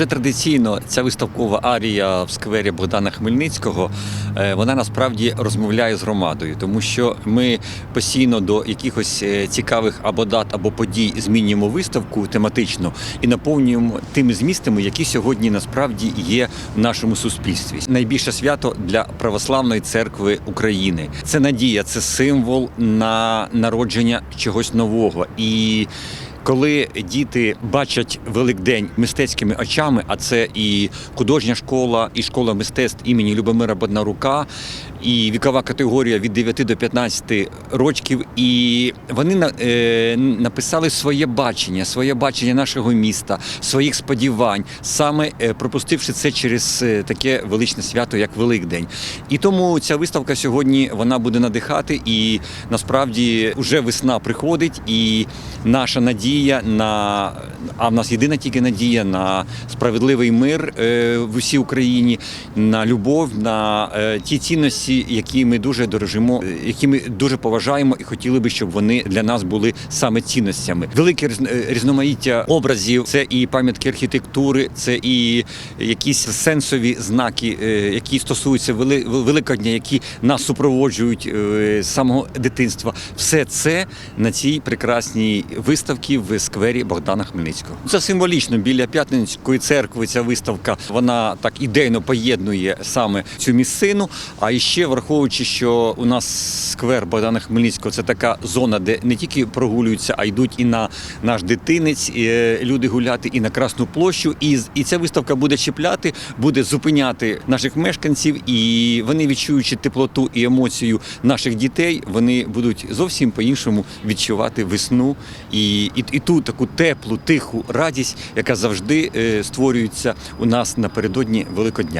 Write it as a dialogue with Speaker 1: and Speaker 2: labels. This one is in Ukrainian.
Speaker 1: Вже традиційно ця виставкова арія в сквері Богдана Хмельницького е, вона насправді розмовляє з громадою, тому що ми постійно до якихось е, цікавих або дат або подій змінюємо виставку тематично і наповнюємо тими змістами, які сьогодні насправді є в нашому суспільстві. Найбільше свято для православної церкви України. Це надія, це символ на народження чогось нового і. Коли діти бачать Великдень мистецькими очами, а це і художня школа, і школа мистецтв імені Любомира Боднарука, і вікова категорія від 9 до 15 років, і вони е, написали своє бачення, своє бачення нашого міста, своїх сподівань, саме е, пропустивши це через е, таке величне свято, як Великдень. І тому ця виставка сьогодні вона буде надихати, і насправді вже весна приходить, і наша надія на а в нас єдина тільки надія на справедливий мир е, в усій Україні, на любов, на е, ті цінності, які ми дуже дорожимо, е, які ми дуже поважаємо, і хотіли би, щоб вони для нас були саме цінностями. Велике різноманіття образів, це і пам'ятки архітектури, це і якісь сенсові знаки, які стосуються вели- Великодня, які нас супроводжують з самого дитинства. Все це на цій прекрасній виставці в сквері Богдана Хмельницького. Це символічно біля П'ятницької церкви. Ця виставка вона так ідейно поєднує саме цю місцину. А іще враховуючи, що у нас сквер Богдана Хмельницького це така зона, де не тільки прогулюються, а йдуть і на наш дитинець е, люди гуляти, і на Красну площу. І, і ця виставка буде чіпляти, буде зупиняти наших мешканців, і вони відчуючи теплоту і емоцію наших дітей, вони будуть зовсім по-іншому відчувати весну і, і, і ту таку теплу, тиху радість, яка завжди е, створюється у нас напередодні Великодня.